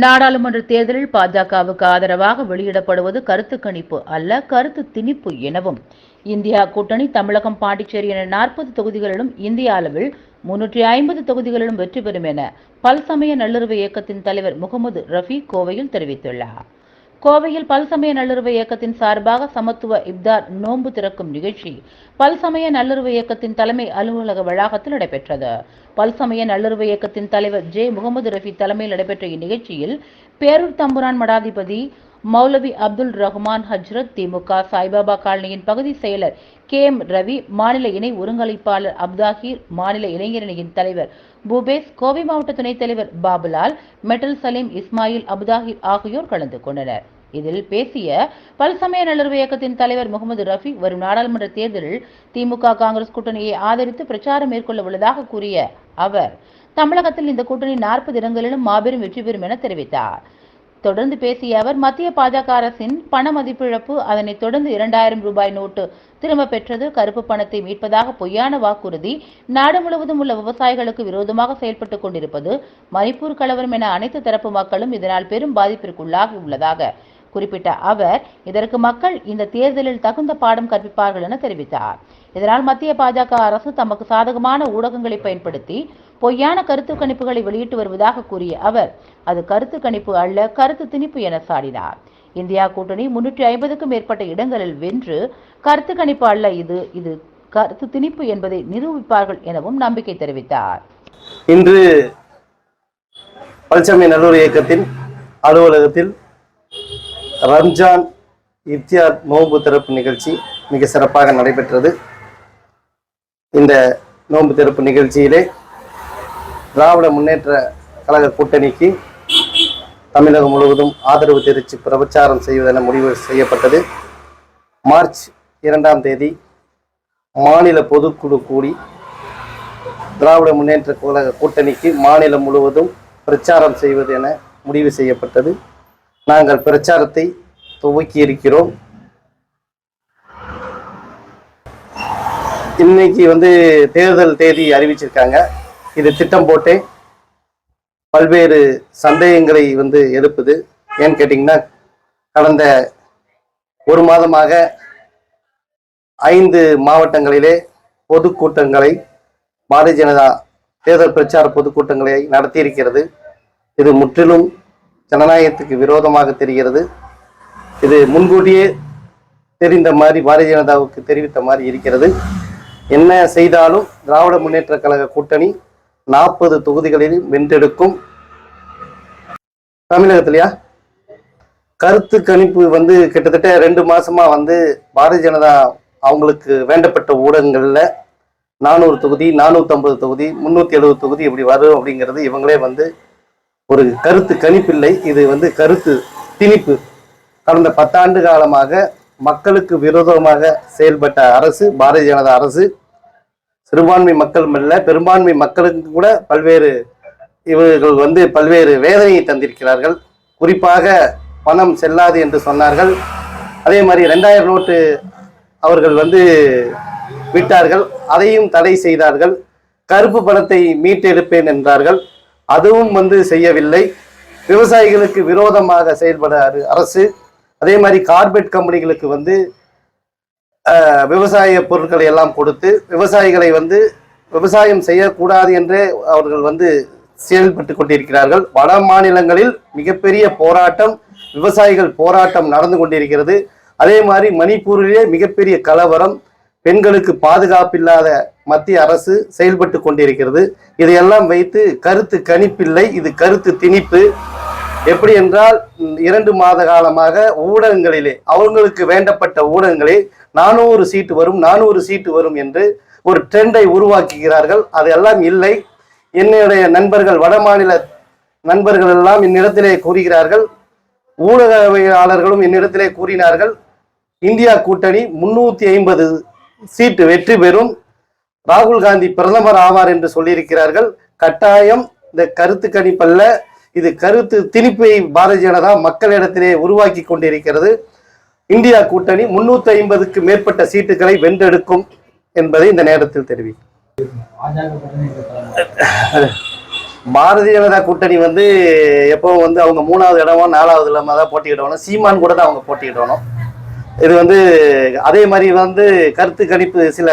நாடாளுமன்ற தேர்தலில் பாஜகவுக்கு ஆதரவாக வெளியிடப்படுவது கருத்து கணிப்பு அல்ல கருத்து திணிப்பு எனவும். இந்தியா கூட்டணி தமிழகம் பாண்டிச்சேரி என நாற்பது தொகுதிகளிலும் இந்திய அளவில் முன்னூற்றி ஐம்பது தொகுதிகளிலும் வெற்றி பெறும் என பல்சமய நல்லுறவு இயக்கத்தின் தலைவர் முகமது ரஃபி கோவையில் தெரிவித்துள்ளார். கோவையில் பல்சமய நல்லுறவு இயக்கத்தின் சார்பாக சமத்துவ இப்தார் நோன்பு திறக்கும் நிகழ்ச்சி பல்சமய நல்லுறவு இயக்கத்தின் தலைமை அலுவலக வளாகத்தில் நடைபெற்றது. பல்சமய நல்லுறவு இயக்கத்தின் தலைவர் ஜே முகமது ரஃபி தலைமையில் நடைபெற்ற இந்நிகழ்ச்சியில் பேரூர் தம்புரான் மடாதிபதி மௌலவி அப்துல் ரஹ்மான் ஹஜ்ரத் திமுக சாய்பாபா காலனியின் பகுதி செயலர் கே எம் ரவி மாநில இணை ஒருங்கிணைப்பாளர் அப்தாஹீர் மாநில இளைஞரணியின் தலைவர் பூபேஸ் கோவை மாவட்ட துணைத் தலைவர் பாபுலால் மெட்டல் சலீம் இஸ்மாயில் அப்தாஹிர் ஆகியோர் கலந்து கொண்டனர். இதில் பேசிய பல்சமய நல்லுறவு இயக்கத்தின் தலைவர் முகமது ரஃபி வரும் நாடாளுமன்ற தேர்தலில் திமுக காங்கிரஸ் கூட்டணியை ஆதரித்து பிரச்சாரம் மேற்கொள்ள உள்ளதாக கூறிய அவர் தமிழகத்தில் இந்த கூட்டணி நாற்பது இடங்களிலும் மாபெரும் வெற்றி பெறும் என தெரிவித்தார். தொடர்ந்து பேசிய அவர் மத்திய பாஜக அரசின் பண மதிப்பிழப்பு அதனைத் தொடர்ந்து இரண்டாயிரம் ரூபாய் நோட்டு திரும்ப பெற்றது. கருப்பு பணத்தை மீட்பதாக பொய்யான வாக்குறுதி நாடு முழுவதும் உள்ள விவசாயிகளுக்கு விரோதமாக செயல்பட்டுக் கொண்டிருப்பது மணிப்பூர் கலவரம் என அனைத்து தரப்பு மக்களும் இதனால் பெரும் பாதிப்பிற்குள்ளாகி உள்ளதாக குறிப்பிட்ட அவர் இதற்கு மக்கள் இந்த தேர்தலில் தகுந்த பாடம் கற்பிப்பார்கள் என தெரிவித்தார். இதனால் மத்திய பாஜக அரசு தமக்கு சாதகமான ஊடகங்களை பயன்படுத்தி பொய்யான கருத்து கணிப்புகளை வெளியிட்டு வருவதாக கூறிய அவர் அது கருத்து கணிப்பு அல்ல கருத்து திணிப்பு என சாடினார். இந்தியா கூட்டணி முன்னூற்றி ஐம்பதுக்கும் மேற்பட்ட இடங்களில் வென்று கருத்து கணிப்பு அல்ல இது இது கருத்து திணிப்பு என்பதை நிரூபிப்பார்கள் எனவும் நம்பிக்கை தெரிவித்தார். இன்று பல்சமய நல்லூர் இயக்கத்தின் அலுவலகத்தில் ரம்ஜான் இப்தியார் நோன்பு திறப்பு நிகழ்ச்சி மிக சிறப்பாக நடைபெற்றது. இந்த நோன்பு திறப்பு நிகழ்ச்சியிலே திராவிட முன்னேற்ற கழக கூட்டணிக்கு தமிழகம் முழுவதும் ஆதரவு தெரிவித்து பிரச்சாரம் செய்வதென முடிவு செய்யப்பட்டது. மார்ச் இரண்டாம் தேதி மாநில பொதுக்குழு கூடி திராவிட முன்னேற்ற கழக கூட்டணிக்கு மாநிலம் முழுவதும் பிரச்சாரம் செய்வது என முடிவு செய்யப்பட்டது. நாங்கள் பிரச்சாரத்தை துவக்கி இருக்கிறோம். இன்னைக்கு வந்து தேர்தல் தேதி அறிவிச்சிருக்காங்க. இது திட்டம் போட்டே பல்வேறு சந்தேகங்களை வந்து எழுப்புது. ஏன்னு கேட்டிங்கன்னா கடந்த ஒரு மாதமாக ஐந்து மாவட்டங்களிலே பொதுக்கூட்டங்களை பாரதிய ஜனதா தேர்தல் பிரச்சார பொதுக்கூட்டங்களை நடத்தியிருக்கிறது. இது முற்றிலும் ஜனநாயகத்துக்கு விரோதமாக தெரிகிறது. இது முன்கூட்டியே தெரிந்த மாதிரி பாரதிய ஜனதாவுக்கு தெரிவித்த மாதிரி இருக்கிறது. என்ன செய்தாலும் திராவிட முன்னேற்ற கழக கூட்டணி நாற்பது தொகுதிகளில் வென்றெடுக்கும். தமிழகத்திலையா? கருத்து கணிப்பு வந்து கிட்டத்தட்ட ரெண்டு மாசமா வந்து பாரதிய ஜனதா அவங்களுக்கு வேண்டப்பட்ட ஊடகங்கள்ல நானூறு தொகுதி நானூற்றம்பது தொகுதி முந்நூற்றி எழுபது தொகுதி இப்படி வரும் அப்படிங்கிறது இவங்களே வந்து ஒரு கருத்து கணிப்பில்லை. இது வந்து கருத்து திணிப்பு. கடந்த பத்தாண்டு காலமாக மக்களுக்கு விரோதமாக செயல்பட்ட அரசு பாரதிய ஜனதா அரசு சிறுபான்மை மக்கள் அல்ல பெரும்பான்மை மக்களுக்கு கூட பல்வேறு இவர்கள் வந்து பல்வேறு வேதனையை தந்திருக்கிறார்கள். குறிப்பாக பணம் செல்லாது என்று சொன்னார்கள். அதே மாதிரி ரெண்டாயிரம் நோட்டு அவர்கள் வந்து விட்டார்கள். அதையும் தடை செய்தார்கள். கருப்பு பணத்தை மீட்டெடுப்பேன் என்றார்கள். அதுவும் வந்து செய்யவில்லை. விவசாயிகளுக்கு விரோதமாக செயல்பட அரசு. அதே மாதிரி கார்பெட் கம்பெனிகளுக்கு வந்து விவசாய பொருட்களை எல்லாம் கொடுத்து விவசாயிகளை வந்து விவசாயம் செய்யக்கூடாது என்றே அவர்கள் வந்து செயல்பட்டு கொண்டிருக்கிறார்கள். வட மாநிலங்களில் மிகப்பெரிய போராட்டம் விவசாயிகள் போராட்டம் நடந்து கொண்டிருக்கிறது. அதே மாதிரி மணிப்பூரிலே மிகப்பெரிய கலவரம் பெண்களுக்கு பாதுகாப்பில்லாத மத்திய அரசு செயல்பட்டு கொண்டிருக்கிறது. இதையெல்லாம் வைத்து கருத்து கணிப்பில்லை. இது கருத்து திணிப்பு. எப்படி என்றால் இரண்டு மாத காலமாக ஊடகங்களிலே அவங்களுக்கு வேண்டப்பட்ட ஊடகங்களே நானூறு சீட்டு வரும் நானூறு சீட்டு வரும் என்று ஒரு ட்ரெண்டை உருவாக்குகிறார்கள். அதெல்லாம் இல்லை. என்னுடைய நண்பர்கள் வட மாநில நண்பர்கள் எல்லாம் என்னிடத்திலே கூறுகிறார்கள். ஊடகவியலாளர்களும் என்னிடத்திலே கூறினார்கள். இந்தியா கூட்டணி முன்னூத்தி ஐம்பது சீட்டு வெற்றி பெறும். ராகுல் காந்தி பிரதமர் ஆவார் என்று சொல்லியிருக்கிறார்கள். கட்டாயம் இந்த கருத்து கணிப்பல்ல இது கருத்து திணிப்பை பாரதிய ஜனதா மக்களிடத்திலே உருவாக்கி கொண்டிருக்கிறது. இந்தியா கூட்டணி முன்னூத்தி ஐம்பதுக்கு மேற்பட்ட சீட்டுகளை வென்றெடுக்கும் என்பதை இந்த நேரத்தில் தெரிவிக்கும். பாரதிய ஜனதா கூட்டணி வந்து எப்பவும் வந்து அவங்க மூணாவது இடமோ நாலாவது இடமா தான் போட்டியிடணும் சீமான் கூட தான் அவங்க போட்டியிடணும் இது வந்து அதே மாதிரி வந்து கருத்து கணிப்பு சில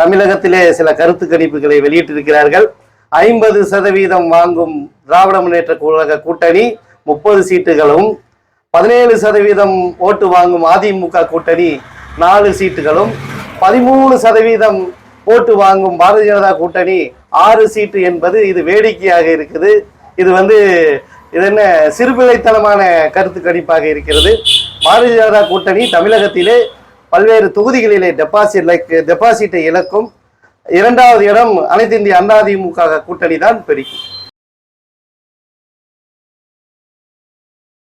தமிழகத்திலே சில கருத்து கணிப்புகளை வெளியிட்டிருக்கிறார்கள். ஐம்பது சதவீதம் வாங்கும் திராவிட முன்னேற்ற கழக கூட்டணி முப்பது சீட்டுகளும் பதினேழு சதவீதம் ஓட்டு வாங்கும் அதிமுக கூட்டணி நாலு சீட்டுகளும் பதிமூணு சதவீதம் ஓட்டு வாங்கும் பாரதிய ஜனதா கூட்டணி ஆறு சீட்டு என்பது இது வேடிக்கையாக இருக்குது. இது வந்து இது என்ன சிறுபிழைத்தனமான கருத்து கணிப்பாக இருக்கிறது. பாரதிய ஜனதா கூட்டணி தமிழகத்திலே பல்வேறு தொகுதிகளிலே டெபாசிட் டெபாசிட்டை இழக்கும் இரண்டாவது இடம் அனைத்து இந்திய அண்ணா திமுக கூட்டணி தான் பிடிக்கும்